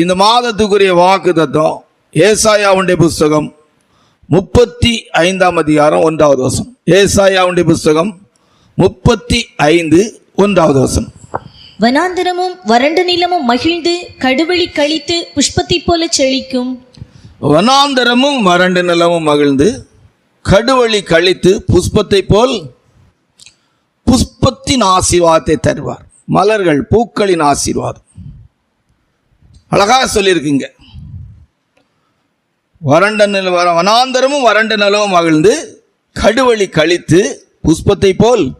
இந்த மாதத்துக்குரிய வாக்கு தத்துவம் ஏசாயாவுடைய புஸ்தகம் முப்பத்தி ஐந்தாம் அதிகாரம் ஒன்றாவது வசனம். ஏசாயாவுடைய புஸ்தகம் முப்பத்தி ஐந்து ஒன்றாவது வசனம். வனாந்தரமும் வறண்ட நிலமும் மகிழ்ந்து கடுவெளி கழித்து புஷ்பத்தைப் போல செழிக்கும். வனாந்தரமும் வறண்ட நிலமும் மகிழ்ந்து கடுவழி கழித்து புஷ்பத்தை போல் புஷ்பத்தின் ஆசீர்வாதத்தை தருவார். மலர்கள் பூக்களின் ஆசீர்வாதம். அழகாக சொல்லியிருக்குங்க. வறண்ட நில வர- வனாந்தரமும் வறண்ட நிலவும் மகிழ்ந்து கடுவழி கழித்து புஷ்பத்தை போல்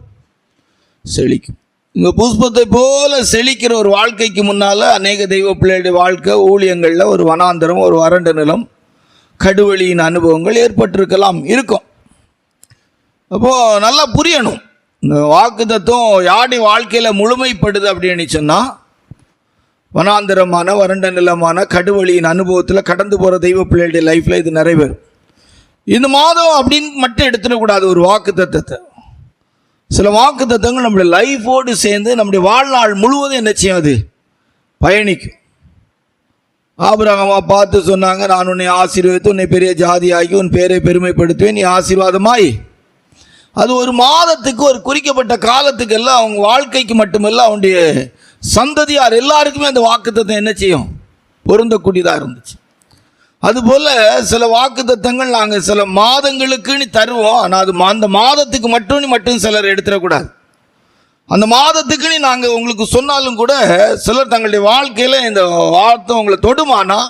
செழிக்கும். இந்த புஷ்பத்தை போல செழிக்கிற ஒரு வாழ்க்கைக்கு முன்னால் அநேக தெய்வ பிள்ளையுடைய வாழ்க்கை ஊழியங்களில் ஒரு வனாந்தரம் ஒரு வறண்ட நிலம் கடுவழியின் அனுபவங்கள் ஏற்பட்டிருக்கலாம் இருக்கும். அப்போது நல்லா புரியணும். இந்த வாக்கு தத்துவம் யாடி வாழ்க்கையில் முழுமைப்படுது அப்படின்னு சொன்னால் வனாந்தரமான வறண்ட நிலமான கடுவழியின் அனுபவத்தில் கடந்து போகிற தெய்வ பிள்ளைகளுடைய லைஃப்பில் இது நிறைவேறும் இந்த மாதம் அப்படின்னு மட்டும் எடுத்துடக்கூடாது ஒரு வாக்கு தத்துவத்தை. சில வாக்கு தத்துவங்கள் நம்முடைய லைஃபோடு சேர்ந்து நம்முடைய வாழ்நாள் முழுவதும் என்ன செய்யும் அது? பயணிக்கும். ஆபிரகமாக பார்த்து சொன்னாங்க நான் உன்னை ஆசீர்வதித்து உன்னை பெரிய ஜாதியாகி உன் பேரை பெருமைப்படுத்துவேன் நீ ஆசீர்வாதமாய். அது ஒரு மாதத்துக்கு ஒரு குறிக்கப்பட்ட காலத்துக்கு எல்லாம் அவங்க வாழ்க்கைக்கு மட்டுமல்ல அவனுடைய சந்ததியார் எல்லாருக்குமே அந்த வாக்குத்தத்தம் என்ன செய்யும்? பொருந்தக்கூடியதாக இருந்துச்சு. அதுபோல் சில வாக்குத்தத்தங்கள் நாங்கள் சில மாதங்களுக்குன்னு தருவோம். ஆனால் அது மா- அந்த மாதத்துக்கு மட்டும் மட்டும் சிலர் எடுத்துடக்கூடாது. அந்த மாதத்துக்குன்னு நாங்கள் உங்களுக்கு சொன்னாலும் கூட சிலர் தங்களுடைய வாழ்க்கையில் இந்த வார்த்தை உங்களை தொடுமானா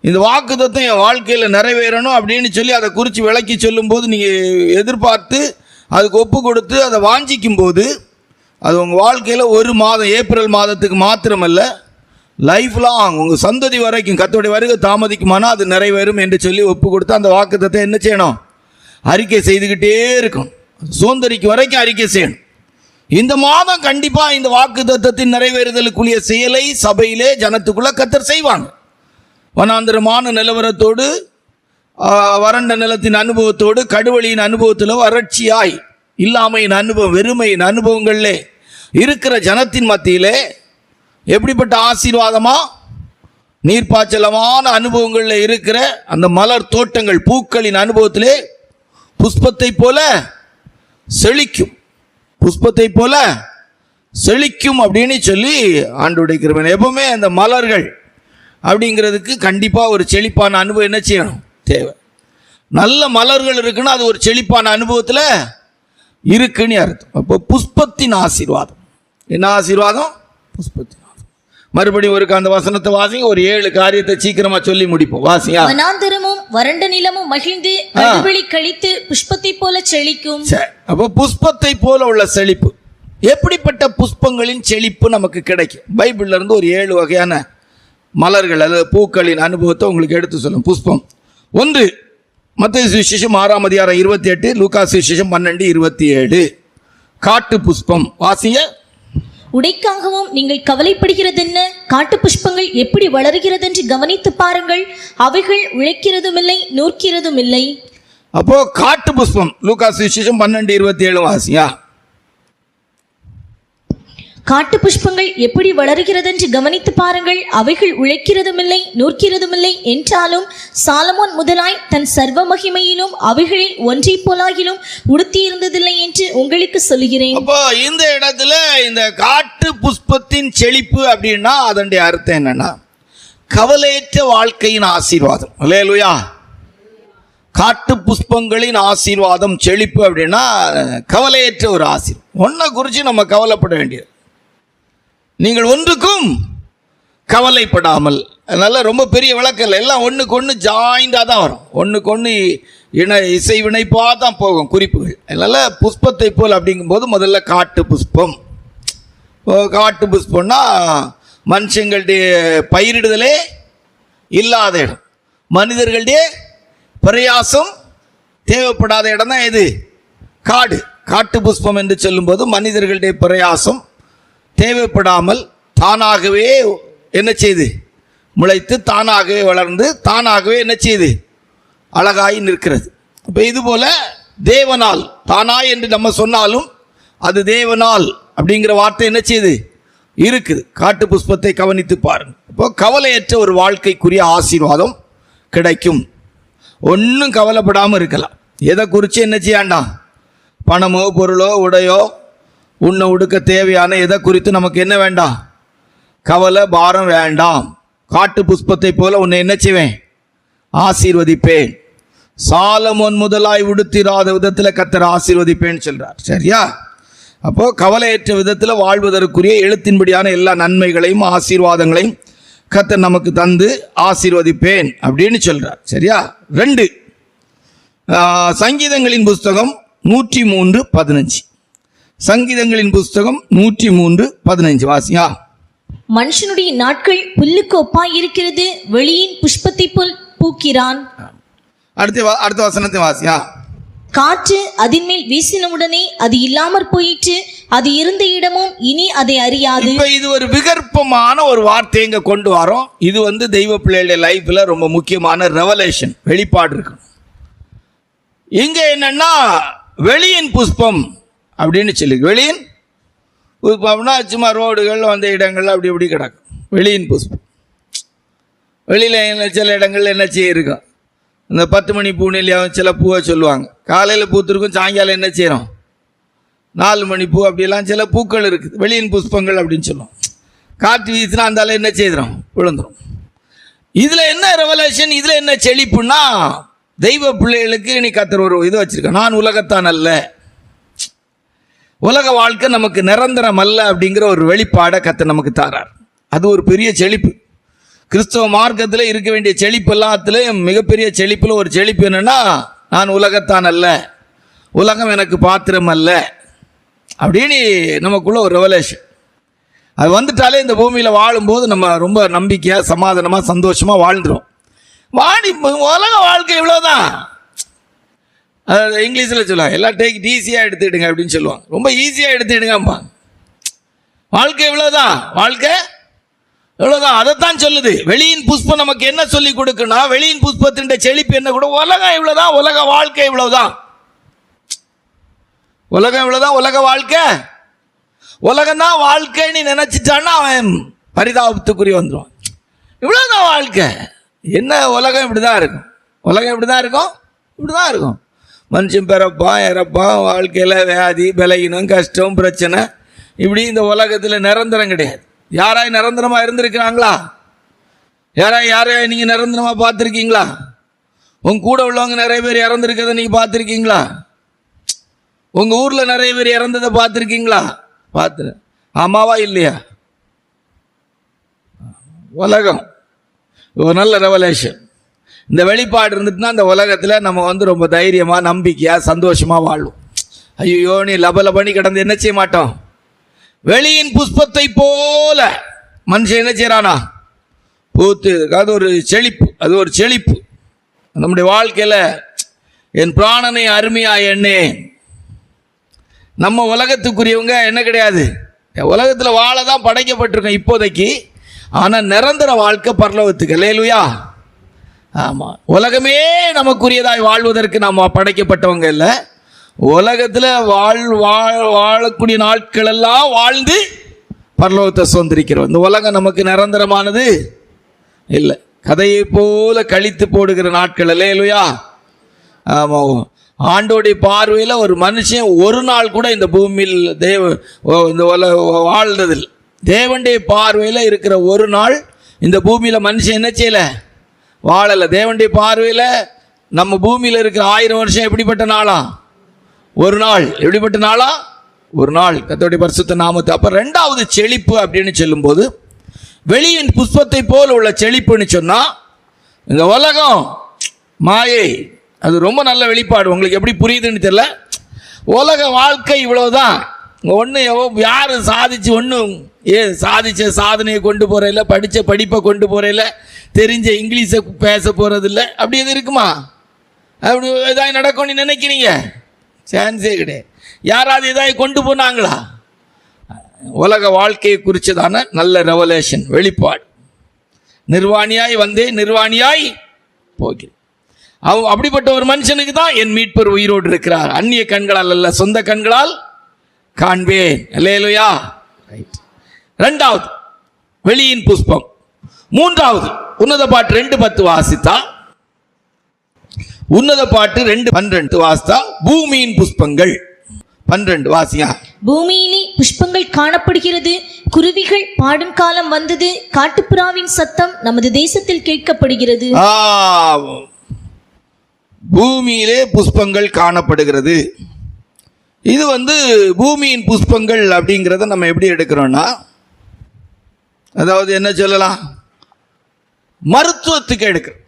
இந்த வாக்குத்தத்தம் என் வாழ்க்கையில் நிறைவேறணும் அப்படின்னு சொல்லி அதை குறித்து விளக்கி சொல்லும்போது நீங்கள் எதிர்பார்த்து அதுக்கு ஒப்பு கொடுத்து அதை வாஞ்சிக்கும் போது அது உங்கள் வாழ்க்கையில் ஒரு மாதம் ஏப்ரல் மாதத்துக்கு மாத்திரமல்ல லைஃப் லாங் உங்கள் சந்ததி வரைக்கும் கத்தோடைய வருகை தாமதிக்குமானா அது நிறைவேறும் என்று சொல்லி ஒப்பு கொடுத்து அந்த வாக்குத்தத்தை என்ன செய்யணும்? அறிக்கை செய்துக்கிட்டே இருக்கும் சுதந்திரிக்கு வரைக்கும் அறிக்கை செய்யணும். இந்த மாதம் கண்டிப்பாக இந்த வாக்கு தத்தத்தின் நிறைவேறுதலுக்குரிய செயலை சபையிலே ஜனத்துக்குள்ளே கத்தர் செய்வாங்க. வனாந்திரமான நிலவரத்தோடு வறண்ட நிலத்தின் அனுபவத்தோடு கடுவழியின் அனுபவத்தில் வறட்சியாய். இல்லாமையின் அனுபவம் வெறுமையின் அனுபவங்களில் இருக்கிற ஜனத்தின் மத்தியிலே எப்படிப்பட்ட ஆசீர்வாதமாக நீர்ப்பாய்ச்சலமான அனுபவங்களில் இருக்கிற அந்த மலர் தோட்டங்கள் பூக்களின் அனுபவத்திலே புஷ்பத்தை போல செழிக்கும். புஷ்பத்தை போல செழிக்கும் அப்படின்னு சொல்லி ஆண்டுடைய கிருபன் எப்பவுமே அந்த மலர்கள் அப்படிங்கிறதுக்கு கண்டிப்பாக ஒரு செழிப்பான அனுபவம் என்ன செய்யணும்? தேவை. நல்ல மலர்கள் இருக்குன்னா அது ஒரு செழிப்பான அனுபவத்தில் இருக்குன்னு அர்த்தம். அப்போ புஷ்பத்தின் ஆசீர்வாதம். என்ன ஆசீர்வாதம்? புஷ்பத்தின் மறுபடியும் ஒரு அந்த வசனத்தை வாசிங்க ஒரு ஏழு காரியத்தை சீக்கிரமா சொல்லி முடிப்போம். வாசியா? வனாந்தரமும் வறண்ட நிலமும் மகிழ்ந்து கடுவெளி கழித்து புஷ்பத்தைப் போல செழிக்கும். அப்போ புஷ்பத்தை போல உள்ள செழிப்பு. எப்படிப்பட்ட புஷ்பங்களின் செழிப்பு நமக்கு கிடைக்கும்? பைபிள்ல இருந்து ஒரு ஏழு வகையான மலர்கள் அல்லது பூக்களின் அனுபவத்தை உங்களுக்கு எடுத்து சொல்லும். புஷ்பம். ஒன்று மத்திய சுவிசேஷம் ஆறாம் அதிகாரம் இருபத்தி எட்டு லூக்கா சுவிசேஷம் பன்னெண்டு இருபத்தி ஏழு. காட்டு புஷ்பம். வாசிங்க. உடைக்காகவும் நீங்கள் கவலைப்படுகிறதென்ன? காட்டு புஷ்பங்கள் எப்படி வளருகிறதென்று கவனித்து பாருங்கள். அவைகள் உழைக்கிறதுமில்லை நூற்கிறதுமில்லை. அப்போ காட்டு புஷ்பம். லூக்கா சுவிசேஷம் பன்னெண்டு இருபத்தி ஏழு வாசியா? காட்டு புஷ்பங்கள் எப்படி வளருகிறதென்று கவனித்து பாருங்கள். அவைகள் உழைக்கிறதுமில்லை நூற்கிறதுமில்லை என்றாலும் சாலமோன் முதலாய் தன் சர்வ மகிமையிலும் அவைகளில் ஒன்றைப் போலாகிலும் உடுத்தியிருந்ததில்லை என்று உங்களுக்கு சொல்கிறேன் அப்போ இந்த இடத்துல இந்த காட்டு புஷ்பத்தின் செழிப்பு அப்படின்னா அதனுடைய அர்த்தம் என்னன்னா கவலையற்ற வாழ்க்கையின் ஆசீர்வாதம். இல்லையா காட்டு புஷ்பங்களின் ஆசீர்வாதம் செழிப்பு அப்படின்னா கவலையற்ற ஒரு ஆசீர்வாதம். ஒன்றை குறித்து நம்ம கவலைப்பட வேண்டியது. நீங்கள் ஒன்றுக்கும் கவலைப்படாமல். அதனால் ரொம்ப பெரிய விளக்கம் இல்லை. எல்லாம் ஒன்றுக்கு ஒன்று ஜாயிண்டாக தான் வரும். ஒன்றுக்கு ஒன்று இணை இசை வினைப்பாக தான் போகும் குறிப்புகள். அதனால் புஷ்பத்தை போல் அப்படிங்கும்போது முதல்ல காட்டு புஷ்பம். காட்டு புஷ்பம்னா மனுஷங்களுடைய பயிரிடுதலே இல்லாத இடம். மனிதர்களுடைய பிரயாசம் தேவைப்படாத இடம் தான் எது காடு. காட்டு புஷ்பம் என்று சொல்லும்போது மனிதர்களுடைய பிரயாசம் தேவைப்படாமல் தானாகவே என்ன செய்து? முளைத்து தானாகவே வளர்ந்து தானாகவே என்ன செய்து? அழகாய் நிற்கிறது. இப்போ இதுபோல் தேவனால் தானா என்று நம்ம சொன்னாலும் அது தேவனால் அப்படிங்கிற வார்த்தை என்ன செய்யுது இருக்குது. காட்டு புஷ்பத்தை கவனித்து பாருங்கள் இப்போ கவலையற்ற ஒரு வாழ்க்கைக்குரிய ஆசீர்வாதம் கிடைக்கும். ஒன்றும் கவலைப்படாமல் இருக்கலாம். எதை குறித்து என்ன செய்யாண்டாம்? பணமோ பொருளோ உடையோ உன்னை உடுக்க தேவையான எதை குறித்து நமக்கு என்ன வேண்டாம் கவலை பாரம் வேண்டாம். காட்டு புஷ்பத்தை போல உன்னை என்ன செய்வேன்? ஆசீர்வதிப்பேன். சாலமோன் முதலாய் உடுத்திராத விதத்தில் கத்தர் ஆசீர்வதிப்பேன்னு சொல்றார். சரியா? அப்போ கவலையற்ற விதத்தில் வாழ்வதற்குரிய எழுத்தின்படியான எல்லா நன்மைகளையும் ஆசீர்வாதங்களையும் கத்தர் நமக்கு தந்து ஆசீர்வதிப்பேன் அப்படின்னு சொல்றார். சரியா? ரெண்டு சங்கீதங்களின் புஸ்தகம் நூற்றி மூன்று பதினஞ்சு. சங்கீதங்களின் புஸ்தகம் நூற்றி மூன்று பதினஞ்சு வாசியா. மனுஷனுடைய நாட்கள் புல்லுக்கு ஒப்பாய் இருக்கிறது வெளியின் புஷ்பத்தை போல் பூக்கிறான். அடுத்த அடுத்த வசனத்தை வாசியா. காற்று அதின் மேல் வீசினவுடனே அது இல்லாமற் போயிற்று அது இருந்த இடமும் இனி அதை அறியாது. இப்ப இது ஒரு விகற்பமான ஒரு வார்த்தை இங்க கொண்டு வரோம். இது வந்து தெய்வ பிள்ளைகளுடைய லைஃப்ல ரொம்ப முக்கியமான ரெவலேஷன் வெளிப்பாடு இருக்கணும் இங்க என்னன்னா வெளியின் புஷ்பம் அப்படின்னு சொல்லி வெளியின் புஷ்பம்னா சும்மா ரோடுகள் வந்த இடங்கள் அப்படி இப்படி கிடக்கும். வெளியின் புஷ்பம் வெளியில் என்ன சில இடங்கள்ல என்ன செய்ய இருக்கும் இந்த பத்து மணி பூனிலையாவும் சில பூவை சொல்லுவாங்க. காலையில் பூத்திருக்கும் சாயங்காலம் என்ன செய்கிறோம் நாலு மணி பூ அப்படிலாம் சில பூக்கள் இருக்குது. வெளியின் புஷ்பங்கள் அப்படின்னு சொல்லுவோம். காற்று வீசினா அந்த என்ன செய்திடும் விழுந்துடும் இதில் என்ன ரெவலேஷன் இதில் என்ன செழிப்புன்னா தெய்வ பிள்ளைகளுக்கு நீ கத்துற ஒரு இது வச்சிருக்க நான் உலகத்தான் அல்ல. உலக வாழ்க்கை நமக்கு நிரந்தரம் அல்ல அப்படிங்கிற ஒரு வெளிப்பாடை கத்தர் நமக்கு தாரார். அது ஒரு பெரிய செழிப்பு. கிறிஸ்தவ மார்க்கத்தில் இருக்க வேண்டிய செழிப்பு எல்லாத்துலேயும் மிகப்பெரிய செழிப்பில் ஒரு செழிப்பு என்னென்னா நான் உலகத்தான் அல்ல உலகம் எனக்கு பாத்திரம் அல்ல அப்படின்னு நமக்குள்ள ஒரு ரெவலேஷன் அது வந்துட்டாலே இந்த பூமியில் வாழும்போது நம்ம ரொம்ப நம்பிக்கையாக சமாதானமாக சந்தோஷமாக வாழ்ந்துடும் வாணி உலக வாழ்க்கை இவ்வளோதான் அதாவது இங்கிலீஷில் சொல்லுவாங்க எல்லாம் டேக் ஈஸியாக எடுத்துக்கிடுங்க அப்படின்னு சொல்லுவாங்க. ரொம்ப ஈஸியாக எடுத்துக்கிடுங்கம்மா. வாழ்க்கை இவ்வளோதான் வாழ்க்கை இவ்வளோதான் அதைத்தான் சொல்லுது. வெளியின் புஷ்பம் நமக்கு என்ன சொல்லி கொடுக்குன்னா வெளியின் புஷ்பத்தின் செழிப்பு என்ன கூட உலகம் இவ்வளோதான் உலக வாழ்க்கை இவ்வளோதான் உலகம் இவ்வளோதான் உலக வாழ்க்கை? உலகம் தான் வாழ்க்கைன்னு நினச்சிட்டான்னா அவன் பரிதாபத்துக்குரிய வந்துடுவான் இவ்வளோதான் வாழ்க்கை. என்ன உலகம் இப்படி தான் இருக்கும்? உலகம் இப்படி தான் இருக்கும்? இப்படி தான் இருக்கும். மனுஷன் பிறப்பான் இறப்பான் வாழ்க்கையில் வியாதி பலகீனம் கஷ்டம் பிரச்சனை. இப்படி இந்த உலகத்தில் நிரந்தரம் கிடையாது. யாராய் நிரந்தரமாக இருந்திருக்கிறாங்களா? யாராய் யாரையா நீங்கள் நிரந்தரமாக பார்த்துருக்கீங்களா? உங்க கூட உள்ளவங்க நிறைய பேர் இறந்துருக்கிறத நீங்கள் பார்த்துருக்கீங்களா? உங்கள் ஊரில் நிறைய பேர் இறந்ததை பார்த்துருக்கீங்களா? பார்த்து ஆமாவா இல்லையா? உலகம் ஒரு நல்ல ரெவலேஷன் இந்த வெளிப்பாடு இருந்துட்டுனா அந்த உலகத்தில் நம்ம வந்து ரொம்ப தைரியமாக நம்பிக்கையாக சந்தோஷமாக வாழ்வோம். ஐயோ நீ லபல பண்ணி கிடந்து என்ன செய்ய மாட்டோம்? வெளியின் புஷ்பத்தை போல மனுஷன் என்ன செய்கிறானா பூத்து அது ஒரு செழிப்பு அது ஒரு செழிப்பு. நம்முடைய வாழ்க்கையில் என் பிராணனை அருமையா எண்ணே. நம்ம உலகத்துக்குரியவங்க என்ன கிடையாது? உலகத்தில் வாழ தான் படைக்கப்பட்டிருக்கோம் இப்போதைக்கு. ஆனால் நிரந்தர வாழ்க்கை பரலவத்துக்கு இல்லையா ஆமாம் உலகமே நமக்குரியதாய் வாழ்வதற்கு நாம் படைக்கப்பட்டவங்க இல்லை. உலகத்தில் வாழ் வாழ் வாழக்கூடிய நாட்கள் எல்லாம் வாழ்ந்து பரலோகத்தை சுதந்திரிக்கிறோம். இந்த உலகம் நமக்கு நிரந்தரமானது இல்லை. கதையை போல கழித்து போடுகிற நாட்கள் இல்லையா? ஆமாம் ஆண்டோடைய பார்வையில் ஒரு மனுஷன் ஒரு நாள் கூட இந்த பூமியில் தேவ இந்த உல வாழ்ந்ததில் தேவனுடைய பார்வையில் இருக்கிற ஒரு நாள் இந்த பூமியில் மனுஷன் என்ன செய்யலை? வாழலை. தேவனுடைய பார்வையில் நம்ம பூமியில் இருக்கிற ஆயிரம் வருஷம் எப்படிப்பட்ட நாளா? ஒரு நாள். எப்படிப்பட்ட நாளா? ஒரு நாள். கத்தோடைய பரிசுத்த நாமத்தை. அப்போ ரெண்டாவது செழிப்பு அப்படின்னு சொல்லும்போது வெளியின் புஷ்பத்தை போல் உள்ள செழிப்புன்னு சொன்னால் இந்த உலகம் மாயை அது ரொம்ப நல்ல வெளிப்பாடு. உங்களுக்கு எப்படி புரியுதுன்னு தெரில உலக வாழ்க்கை இவ்வளவுதான். ஒன்று யாரும் சாதிச்சு ஒன்றும் ஏ சாதிச்ச சாதனையை கொண்டு போகிறதில்ல படித்த படிப்பை கொண்டு போகிறதில்ல தெரிஞ்ச இங்கிலீஷை பேச போகிறதில்ல அப்படி எதுவும் இருக்குமா? அப்படி ஏதாவது நடக்கும்னு நினைக்கிறீங்க? சான்ஸே கிடையாது. யாராவது ஏதாவது கொண்டு போனாங்களா? உலக வாழ்க்கையை குறித்ததான நல்ல ரெவலேஷன் வெளிப்பாடு. நிர்வாணியாய் வந்தே நிர்வாணியாய் போகிறேன். அவ அப்படிப்பட்ட ஒரு மனுஷனுக்கு தான் என் மீட்பர் உயிரோடு இருக்கிறார். அந்நிய கண்களால் அல்ல சொந்த கண்களால் காண்பேன். இல்லையா ரைட் ரெண்டாவது வெளியின் புஷ்பம். மூன்றாவது உன்னத பாட்டு ரெண்டு பத்து வாசித்தா? உன்னத பாட்டு ரெண்டு பன்னிரண்டு வாசித்தா? பூமியின் புஷ்பங்கள் பன்னிரண்டு வாசியா? பூமியிலே புஷ்பங்கள் காணப்படுகிறது குருவிகள் பாடும் காலம் வந்தது காட்டுப்புறாவின் சத்தம் நமது தேசத்தில் கேட்கப்படுகிறது. பூமியிலே புஷ்பங்கள் காணப்படுகிறது. இது வந்து பூமியின் புஷ்பங்கள் அப்படிங்கிறத நம்ம எப்படி எடுக்கிறோம்னா அதாவது என்ன சொல்லலாம்? மருத்துவத்துக்கு எடுக்கிறோம்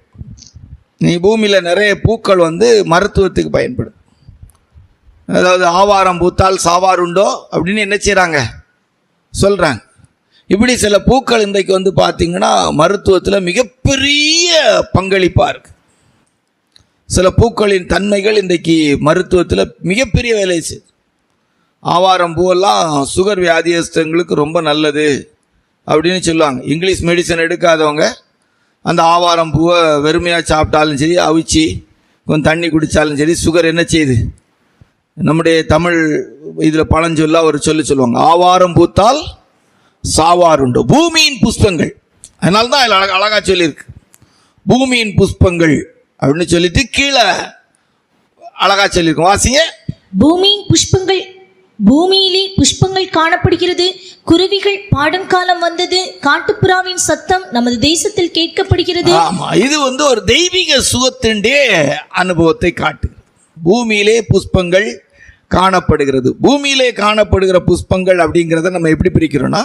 நீ பூமியில் நிறைய பூக்கள் வந்து மருத்துவத்துக்கு பயன்படும். அதாவது ஆவாரம் பூத்தால் சாவார் உண்டோ அப்படின்னு என்ன செய்கிறாங்க சொல்கிறாங்க இப்படி சில பூக்கள் இன்றைக்கு வந்து பார்த்திங்கன்னா மருத்துவத்தில் மிகப்பெரிய பங்களிப்பாக இருக்கு. சில பூக்களின் தன்மைகள் இன்றைக்கு மருத்துவத்தில் மிகப்பெரிய வேலை செய்யுது. ஆவாரம் பூவெல்லாம் சுகர் வியாதியஸ்தங்களுக்கு ரொம்ப நல்லது அப்படின்னு சொல்லுவாங்க. இங்கிலீஷ் மெடிசன் எடுக்காதவங்க அந்த ஆவாரம் பூவை வெறுமையாக சாப்பிட்டாலும் சரி அவிச்சு கொஞ்சம் தண்ணி குடித்தாலும் சரி சுகர் என்ன செய்யுது? நம்முடைய தமிழ் இதில் பழஞ்சொல்லா ஒரு சொல்லி சொல்லுவாங்க ஆவாரம் பூத்தால் சாவாருண்டு பூமியின் புஷ்பங்கள். அதனால தான் அதில் அழகா அழகாக சொல்லியிருக்கு. பூமியின் புஷ்பங்கள் அப்படின்னு சொல்லிட்டு கீழே அழகா சொல்லியிருக்கோம். வாசிங்க. பூமியின் புஷ்பங்கள் பூமியிலே புஷ்பங்கள் காணப்படுகிறது. குருவிகள் பாடும் காலம் வந்தது. காட்டுப்புறாவின் சத்தம் நமது தேசத்தில் கேட்கப்படுகிறது. ஆமா இது வந்து ஒரு தெய்வீக சுகத்தின்றே அனுபவத்தை காட்டு. பூமியிலே புஷ்பங்கள் காணப்படுகிறது. பூமியிலே காணப்படுகிற புஷ்பங்கள் அப்படிங்கிறத நம்ம எப்படி பிரிக்கிறோம்னா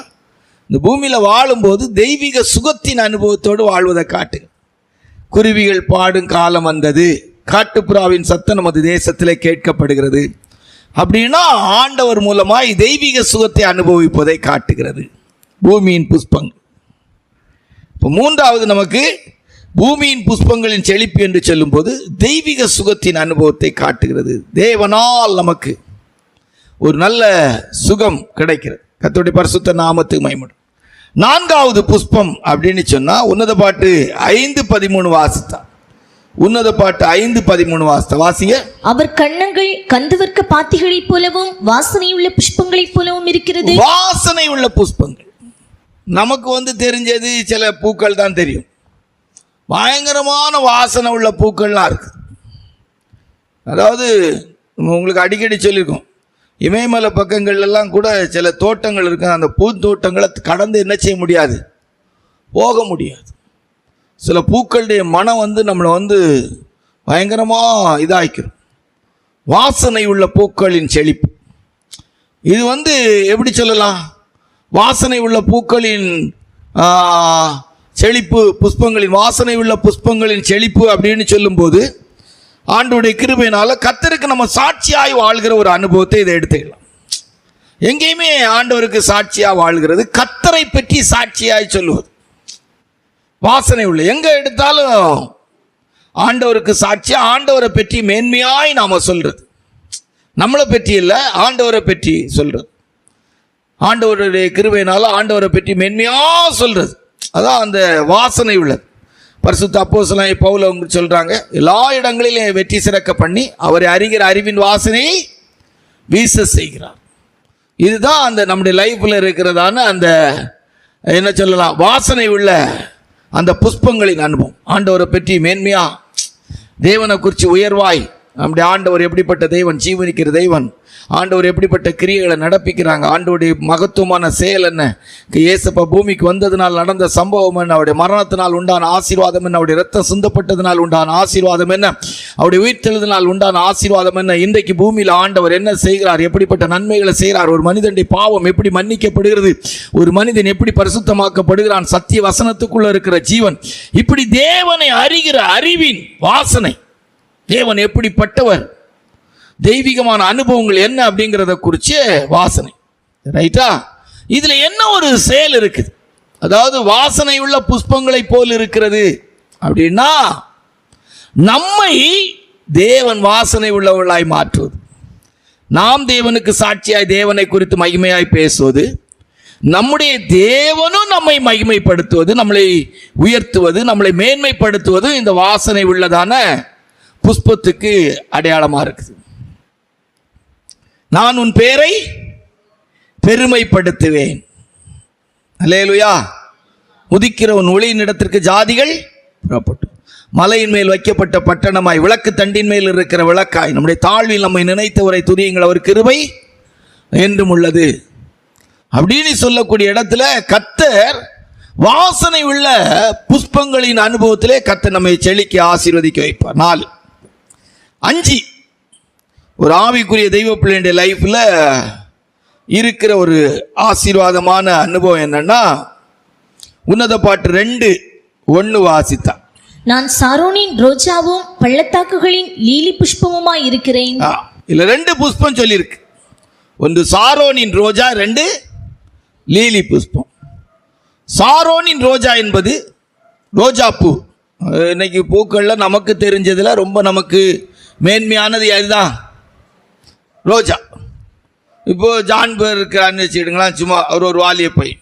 இந்த பூமியில் வாழும்போது தெய்வீக சுகத்தின் அனுபவத்தோடு வாழ்வதை காட்டு. குருவிகள் பாடும் காலம் வந்தது. காட்டுப்புறாவின் சத்தம் நமது தேசத்தில் கேட்கப்படுகிறது. அப்படின்னா ஆண்டவர் மூலமாய் தெய்வீக சுகத்தை அனுபவிப்பதை காட்டுகிறது. பூமியின் புஷ்பங்கள். இப்போ மூன்றாவது நமக்கு பூமியின் புஷ்பங்களின் செழிப்பு என்று சொல்லும்போது தெய்வீக சுகத்தின் அனுபவத்தை காட்டுகிறது. தேவனால் நமக்கு ஒரு நல்ல சுகம் கிடைக்கிறது. கத்தோடைய பரிசுத்த நாமத்துக்கு மயமுடும் நான்காவது புஷ்பம் அப்படின்னு சொன்னால் உன்னத பாட்டு ஐந்து பதிமூணு வாசித்தான். உன்னத பாட்டு ஐந்து பதிமூணு வாசித்தா வாசிங்க. அவர் கண்ணங்கள் கந்துவர்க்க பாத்திகளைப் போலவும் வாசனையுள்ள புஷ்பங்களைப் போலவும் இருக்கிறது. வாசனை உள்ள புஷ்பங்கள். நமக்கு வந்து தெரிஞ்சது சில பூக்கள் தான் தெரியும். பயங்கரமான வாசனை உள்ள பூக்கள்லாம் இருக்கு. அதாவது உங்களுக்கு அடிக்கடி சொல்லியிருக்கோம் இமயமலை பக்கங்கள்லாம் கூட சில தோட்டங்கள் இருக்கு. அந்த பூந்தோட்டங்களை கடந்து என்ன செய்ய முடியாது? போக முடியாது. சில பூக்களுடைய மனம் வந்து நம்மளை வந்து பயங்கரமாக இதாகிக்கிறோம் வாசனை உள்ள பூக்களின் செழிப்பு. இது வந்து எப்படி சொல்லலாம்? வாசனை உள்ள பூக்களின் செழிப்பு புஷ்பங்களின் வாசனை உள்ள புஷ்பங்களின் செழிப்பு அப்படின்னு சொல்லும்போது ஆண்டுடைய கிருபையினால் கத்தருக்கு நம்ம சாட்சியாய் வாழ்கிற ஒரு அனுபவத்தை இதை எடுத்துக்கலாம். எங்கேயுமே ஆண்டவருக்கு சாட்சியாக வாழ்கிறது கத்தரை பற்றி சாட்சியாய் சொல்லுவது. வாசனை உள்ள எங்க எடுத்தாலும் ஆண்டவருக்கு சாட்சி ஆண்டவரை பற்றி மேன்மையாய் நாம சொல்றது. நம்மளை பற்றி இல்லை ஆண்டவரை பற்றி சொல்றது. ஆண்டவருடைய கிருபையினால ஆண்டவரை பற்றி மென்மையா சொல்றது. அதான் அந்த வாசனை உள்ளது. பரிசுத்த அப்போஸ்தலன் பவுல அவங்க சொல்றாங்க எல்லா இடங்களிலும் வெற்றி சிறக்க பண்ணி அவரை அறிகிற அறிவின் வாசனையை வீச செய்கிறார். இதுதான் அந்த நம்முடைய லைஃப்ல இருக்கிறதான அந்த என்ன சொல்லலாம் வாசனை உள்ள அந்த புஷ்பங்களின் அனுபவம். ஆண்டவரை பற்றி மேன்மையா? தேவனை குறித்து உயர்வாய். நம்முடைய ஆண்டவர் எப்படிப்பட்ட தெய்வன் ஜீவனிக்கிற தெய்வன். ஆண்டவர் எப்படிப்பட்ட கிரியைகளை நடப்பிக்கிறாங்க? ஆண்டவுடைய மகத்துவமான செயல் என்ன? இயேசப்பா பூமிக்கு வந்ததினால் நடந்த சம்பவம் என்ன? அவருடைய மரணத்தினால் உண்டான ஆசீர்வாதம் என்ன? அவருடைய ரத்தம் சிந்தப்பட்டதினால் உண்டான ஆசீர்வாதம் என்ன? அவருடைய உயிர்த்தெழுதினால் உண்டான ஆசீர்வாதம் என்ன? இன்றைக்கு பூமியில் ஆண்டவர் என்ன செய்கிறார்? எப்படிப்பட்ட நன்மைகளை செய்கிறார்? ஒரு மனிதனுடைய பாவம் எப்படி மன்னிக்கப்படுகிறது? ஒரு மனிதன் எப்படி பரிசுத்தமாக்கப்படுகிறான்? சத்திய வசனத்துக்குள்ள இருக்கிற ஜீவன். இப்படி தேவனை அறிகிற அறிவின் வாசனை. தேவன் எப்படிப்பட்டவர்? தெய்வீகமான அனுபவங்கள் என்ன அப்படிங்கிறத குறித்து வாசனை. ரைட்டா? இதில் என்ன ஒரு செயல் இருக்குது? அதாவது வாசனை உள்ள புஷ்பங்களைப் போல் இருக்கிறது. அப்படின்னா நம்மை தேவன் வாசனை உள்ளவர்களாய் மாற்றுவது. நாம் தேவனுக்கு சாட்சியாய் தேவனை குறித்து மகிமையாய் பேசுவது. நம்முடைய தேவனும் நம்மை மகிமைப்படுத்துவது நம்மளை உயர்த்துவது நம்மளை மேன்மைப்படுத்துவது இந்த வாசனை உள்ளதான புஷ்பத்துக்கு அடையாளமாக இருக்குது. நான் உன் பேரை பெருமைப்படுத்துவேன். அல்லேலுயா. உதிக்கிற உன் ஒளியின் இடத்திற்கு ஜாதிகள் புறப்பட்டு மலையின் மேல் வைக்கப்பட்ட பட்டணமாய் விளக்கு தண்டின் மேல் இருக்கிற விளக்காய் நம்முடைய தாழ்வில் நம்மை நினைத்தவரை துரியுங்கள் அவர் கிருபை என்றும் உள்ளது. அப்படின்னு சொல்லக்கூடிய இடத்துல கத்தர் வாசனை உள்ள புஷ்பங்களின் அனுபவத்திலே கத்தர் நம்மை செழிக்க ஆசீர்வதிக்க வைப்பார். நாலு. அஞ்சு. ஒரு ஆவிக்குரிய தெய்வ பிள்ளைடைய லைஃப்பில் இருக்கிற ஒரு ஆசீர்வாதமான அனுபவம் என்னன்னா உன்னத பாட்டு ரெண்டு ஒன்று வாசித்தான். நான் சாரோனின் ரோஜாவும் பள்ளத்தாக்குகளின் லீலி புஷ்பமுமாய் இருக்கிறேன். ஆ, இதுல ரெண்டு புஷ்பம் சொல்லியிருக்கு. ஒன்று சாரோனின் ரோஜா ரெண்டு லீலி புஷ்பம். சாரோனின் ரோஜா என்பது ரோஜா பூ இன்னைக்கு பூக்கள்ல நமக்கு தெரிஞ்சதுல ரொம்ப நமக்கு மேன்மையானது அதுதான் ரோஜா. இப்போ ஜான் பேர் இருக்கிறான்னு வச்சுக்கிடுங்களேன் சும்மா அவர் ஒரு வாலிய போய்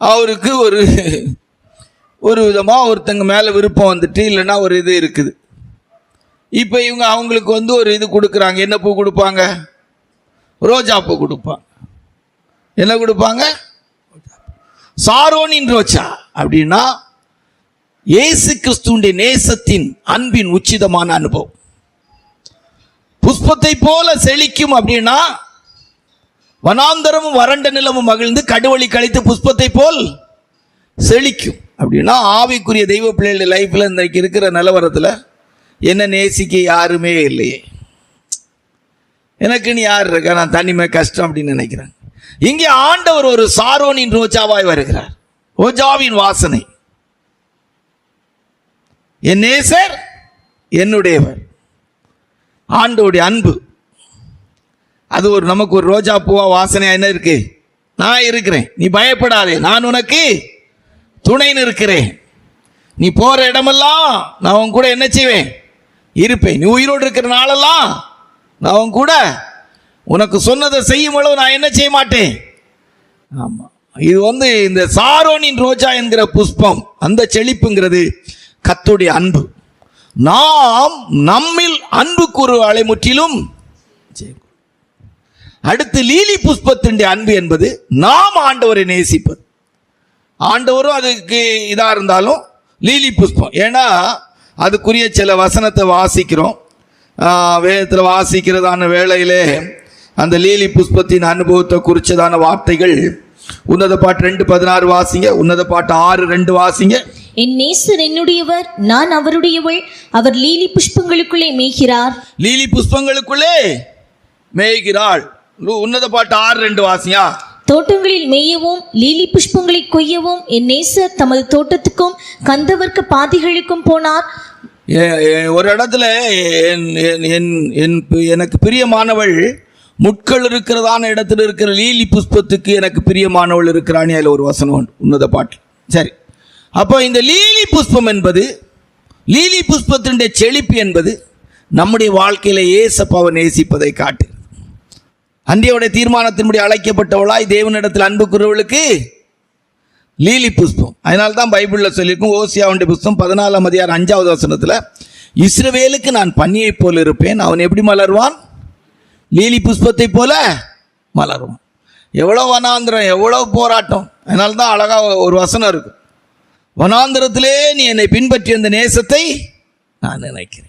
அவருக்கு ஒரு ஒரு விதமாக ஒருத்தங்க மேலே விருப்பம் வந்துட்டு இல்லைன்னா ஒரு இது இருக்குது. இப்போ இவங்க அவங்களுக்கு வந்து ஒரு இது கொடுக்குறாங்க. என்ன பூ கொடுப்பாங்க? ரோஜா பூ கொடுப்பாங்க என்ன கொடுப்பாங்க? சாரோனின் ரோஜா. அப்படின்னா இயேசு கிறிஸ்துவுடைய நேசத்தின் அன்பின் உச்சிதமான அனுபவம். புஷ்பத்தை போல செழிக்கும் அப்படின்னா வனாந்தரமும் வறண்ட நிலமும் மகிழ்ந்து கடுவழி கழித்து புஷ்பத்தை போல் செழிக்கும். அப்படின்னா ஆவிக்குரிய தெய்வ பிள்ளைகள் லைஃப்பில் இன்றைக்கு இருக்கிற நிலவரத்தில் என்ன நேசிக்க யாருமே இல்லையே. எனக்குன்னு யார் இருக்கா? நான் தனிமை கஷ்டம் அப்படின்னு நினைக்கிறேன். இங்கே ஆண்டவர் ஒரு சாரோனின் ரோஜாவாய் வருகிறார். ரோஜாவின் வாசனை. என் நேசர் என்னுடையவர். ஆண்டோடைய அன்பு. அது ஒரு நமக்கு ஒரு ரோஜா பூவா வாசனையா என்ன இருக்கு? நான் இருக்கிறேன். நீ பயப்படாதே. நான் உனக்கு துணைன்னு இருக்கிறேன். நீ போற இடமெல்லாம் நான் உன் கூட என்ன செய்வேன்? இருப்பேன். நீ உயிரோடு இருக்கிற நாளெல்லாம் நான் உன் கூட உனக்கு சொன்னதை செய்யும் அளவு நான் என்ன செய்ய மாட்டேன்? ஆமா. இது வந்து இந்த சாரோனின் ரோஜா என்கிற புஷ்பம். அந்த செழிப்புங்கிறது கத்துடைய அன்பு. நாம் நம்மில் அன்பு கூறுவாளை முற்றிலும் அடுத்து லீலி புஷ்பத்தின் அன்பு என்பது நாம் ஆண்டவரை நேசிப்பது. ஆண்டவரும் அதுக்கு இதாக இருந்தாலும் லீலி புஷ்பம். ஏன்னா அதுக்குரிய சில வசனத்தை வாசிக்கிறோம். வேதத்தில் வாசிக்கிறதான வேளையிலே அந்த லீலி புஷ்பத்தின் அனுபவத்தை குறித்ததான வார்த்தைகள். உன்னத பாட்டு ரெண்டு பதினாறு வாசிங்க உன்னத பாட்டு ஆறு ரெண்டு வாசிங்க. என் நேசர் என்னுடையவர் நான் அவருடையவள். அவர் லீலி புஷ்பங்களுக்குள்ளே மேய்கிறார். லீலி புஷ்பங்களுக்குள்ளே மேய்கிறாள். உன்னத பாட்டு ஆறு ரெண்டு வாசியா? தோட்டங்களில் மேயவும் லீலி புஷ்பங்களை கொய்யவும் என் நேசர் தமது தோட்டத்துக்கும் கந்தவர்க்க பாதைகளுக்கும் போனார். ஒரு இடத்துல எனக்கு பிரியமானவள் முட்கள் இருக்கிறதான இடத்துல இருக்கிற லீலி புஷ்பத்துக்கு எனக்கு பிரியமானவள் இருக்கிறானே அதில் ஒரு வசனம் உண்டு உன்னத பாட்டு. சரி. அப்போ இந்த லீலி புஷ்பம் என்பது லீலி புஷ்பத்தினுடைய செழிப்பு என்பது நம்முடைய வாழ்க்கையில் ஏசப்பாவை நேசிப்பதை காட்டு. அன்றையோட தீர்மானத்தின்படி அழைக்கப்பட்டவளாய் தேவனிடத்தில் அன்பு கூறுவளுக்கு லீலி புஷ்பம். அதனால தான் பைபிளில் சொல்லியிருக்கும் ஓசியாவுடைய புஷ்பம் பதினாலாம் அதிகாரம் அஞ்சாவது வசனத்தில் இஸ்ரவேலுக்கு நான் பன்னியைப் போல் இருப்பேன் அவன் எப்படி மலர்வான்? லீலி புஷ்பத்தை போல மலருவான். எவ்வளோ வனாந்திரம் எவ்வளோ போராட்டம். அதனால தான் அழகாக ஒரு வசனம் இருக்குது வனாந்திரத்திலே நீ என்னை பின்பற்றி அந்த நேசத்தை நான் நினைக்கிறேன்.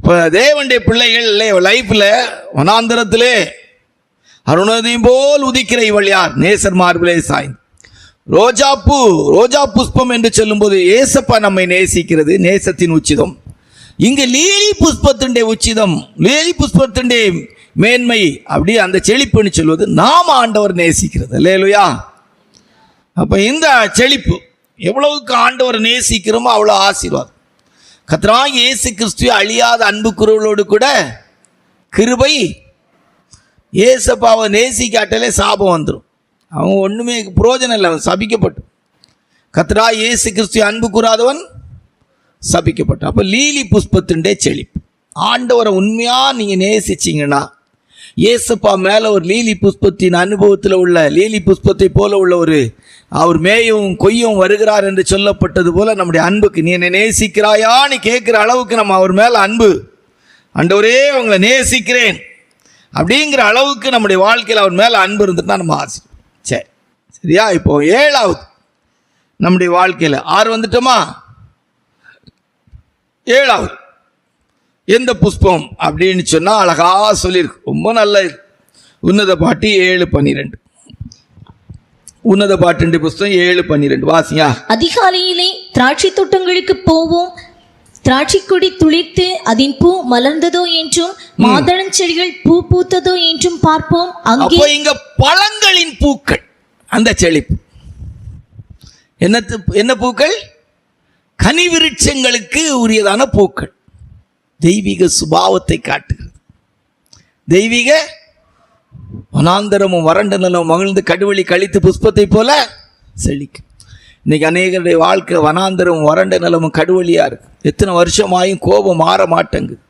இப்போ தேவனுடைய பிள்ளைகள் லைஃப்பில் வனாந்திரத்திலே அருணதையும் போல் உதிக்கிற இவள் யார்? நேசர் மார்பிலே சாய்ந்து. ரோஜாப்பூ ரோஜா புஷ்பம் என்று சொல்லும்போது ஏசப்பா நம்மை நேசிக்கிறது நேசத்தின் உச்சிதம். இங்கு லீலி புஷ்பத்தினுடைய உச்சிதம் லீலி புஷ்பத்தினுடைய மேன்மை அப்படி அந்த செழிப்புன்னு சொல்வது நாம் ஆண்டவர் நேசிக்கிறது. இல்லையா அப்போ இந்த செழிப்பு எவ்வளவுக்கு ஆண்டவர் நேசிக்கிறோமோ அவ்வளோ ஆசீர்வாதம். கத்ரா இயேசு கிறிஸ்துவ அழியாத அன்புக்குறவளோடு கூட கிருபை ஏசப்பாவை நேசிக்காட்டாலே சாபம் வந்துடும் அவன் ஒன்றுமே புரோஜனம் இல்லை அவன் சபிக்கப்பட்டு. கத்ரா இயேசு கிறிஸ்து அன்பு கூறாதவன் சபிக்கப்பட்டான் அப்போ லீலி புஷ்பத்தின்டே செழிப்பு. ஆண்டவரை உண்மையாக நீங்கள் நேசிச்சிங்கன்னா ஏசப்பா மேலே ஒரு லீலி புஷ்பத்தின் அனுபவத்தில் உள்ள லீலி புஷ்பத்தை போல உள்ள ஒரு அவர் மேயவும் கொய்யவும் வருகிறார் என்று சொல்லப்பட்டது போல நம்முடைய அன்புக்கு நீ என்னை நேசிக்கிறாயான்னு கேட்குற அளவுக்கு நம்ம அவர் மேலே அன்பு. அண்டவரே உங்களை நேசிக்கிறேன். அப்படிங்கிற அளவுக்கு நம்முடைய வாழ்க்கையில் அவர் மேலே அன்பு இருந்துட்டுனா நம்ம ஆசை சரி சரியா? இப்போ ஏழாவது நம்முடைய வாழ்க்கையில் ஆறு வந்துட்டோமா? ஏழாவது எந்த புஷ்பம் அப்படின்னு சொன்னா அழகா சொல்லியிருக்கு. ரொம்ப நல்ல இது. உன்னத பாட்டு ஏழு பன்னிரெண்டு. உன்னத பாட்டு புஸ்தகம் ஏழு பன்னிரெண்டு. வாசியா? அதிகாலையிலே திராட்சை தோட்டங்களுக்கு போவோம். திராட்சை கொடி துளிர்த்து அதன் பூ மலர்ந்ததோ என்றும் மாதளஞ்செடிகள் பூ பூத்ததோ என்றும் பார்ப்போம். அங்கே இங்க பழங்களின் பூக்கள். அந்த செழிப்பு. என்ன என்ன பூக்கள்? கனி விருட்சங்களுக்கு உரியதான பூக்கள். தெய்வீக சுபாவத்தை காட்டுகிறது. தெய்வீக வனாந்தரமும் வறண்ட நிலம் மகிழ்ந்து கடுவெளி கழித்து புஷ்பத்தை போல செழிக்கும். இன்னைக்கு அநேகருடைய வாழ்க்கை வனாந்தரமும் வறண்ட நிலமும் கடுவெளியா இருக்கு. எத்தனை வருஷமாயும் கோபம் மாற மாட்டேங்குது.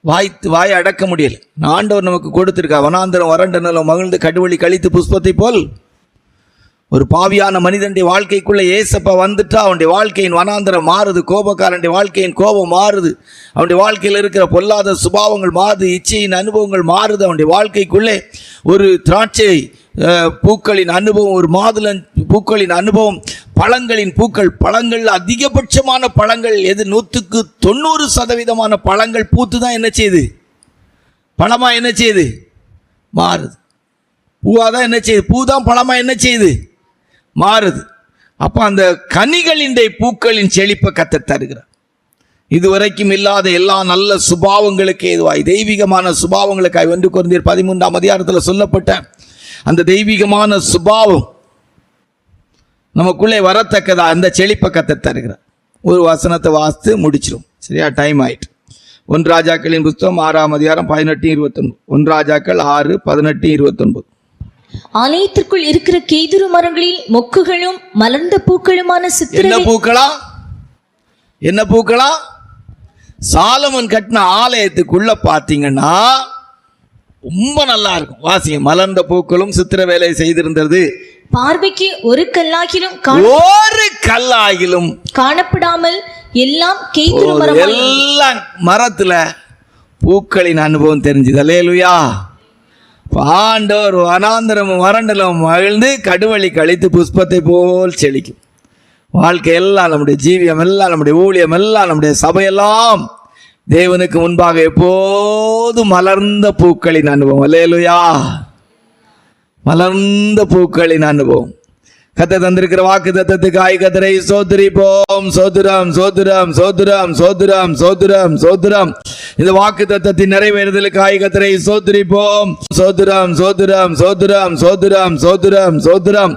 வாய் வாயை அடக்க முடியல. ஆண்டவர் நமக்கு கொடுத்துருக்கா வனாந்தரம் வறண்ட நிலம் மகிழ்ந்து கடுவழி கழித்து புஷ்பத்தை போல் ஒரு பாவியான மனிதனுடைய வாழ்க்கைக்குள்ளே ஏசப்பா வந்துட்டா அவனுடைய வாழ்க்கையின் வனாந்தரம் மாறுது கோபக்காரனுடைய வாழ்க்கையின் கோபம் மாறுது. அவனுடைய வாழ்க்கையில் இருக்கிற பொல்லாத சுபாவங்கள் மாறுது இச்சையின் அனுபவங்கள் மாறுது. அவனுடைய வாழ்க்கைக்குள்ளே ஒரு திராட்சை பூக்களின் அனுபவம் ஒரு மாதுளன் பூக்களின் அனுபவம் பழங்களின் பூக்கள் பழங்கள் அதிகபட்சமான பழங்கள் எது நூற்றுக்கு தொண்ணூறு சதவீதமான பழங்கள் பூத்து தான் என்ன செய்யுது பழமாக என்ன செய்யுது மாறுது. பூவாக தான் என்ன செய்யுது பூ தான் பழமாக என்ன செய்யுது மாறுது. அப்போ அந்த கனிகளின் பூக்களின் செழிப்பை கத்த தருகிறார். இதுவரைக்கும் இல்லாத எல்லா நல்ல சுபாவங்களுக்கு ஏதுவாய் தெய்வீகமான சுபாவங்களுக்காய். ஒன்று குறைந்தீர் பதிமூன்றாம் அதிகாரத்தில் சொல்லப்பட்ட அந்த தெய்வீகமான சுபாவம் நமக்குள்ளே வரத்தக்கதா? அந்த செழிப்பை கத்த தருகிறார். ஒரு வசனத்தை வாசித்து முடிச்சிடும் சரியா? டைம் ஆயிட்டு. ஒன் ராஜாக்களின் புஸ்தகம் ஆறாம் அதிகாரம் பதினெட்டு இருபத்தொன்பது ஒன்றாஜாக்கள் ஆறு பதினெட்டு இருபத்தொன்பது. ஆலயத்திற்குள் இருக்கிற கேதுரு மரங்களில் மொக்குகளும் மலர்ந்த பூக்களுமான சித்திர பூக்களா? என்ன பூக்களா? சாலமன் கட்டின ஆலயத்துக்குள்ள பார்த்தீங்கன்னா ரொம்ப நல்லா இருக்கும். வாசிங்க மலர்ந்த பூக்களும் சித்திர வேலை செய்திருந்தது. பார்வைக்கு ஒரு கல்லாகிலும் ஒரு கல்லாகிலும். காணப்படாமல் எல்லாம் எல்லாம் மரத்துல பூக்களின் அனுபவம் தெரிஞ்சுது. அல்லேலுயா. ஆண்டவர் வனாந்தரமும் வறண்டலும் மகிழ்ந்து கடுவழி கழித்து புஷ்பத்தை போல் செழிக்கும். வாழ்க்கை எல்லாம் நம்முடைய ஜீவியம் எல்லாம் நம்முடைய ஊழியம் எல்லாம் நம்முடைய சபையெல்லாம் தேவனுக்கு முன்பாக எப்போதும் மலர்ந்த பூக்களின் அனுபவம். அல்லேலுயா. மலர்ந்த பூக்களின் அனுபவம். கத்த தந்திருக்கிற வாக்கு தத்தத்துக்கு ஆய் கத்தரை சோதரிப்போம். சோதுரம் சோதுரம் சோதுரம் சோதுரம் சோதுரம் சோதுரம். இந்த வாக்கு தத்தத்தின் நிறைவேறுதலுக்கு கத்திரை சோதரிப்போம் சோதுராம் சோதுராம் சோதுராம் சோதுராம் சோதுராம் சோதுராம்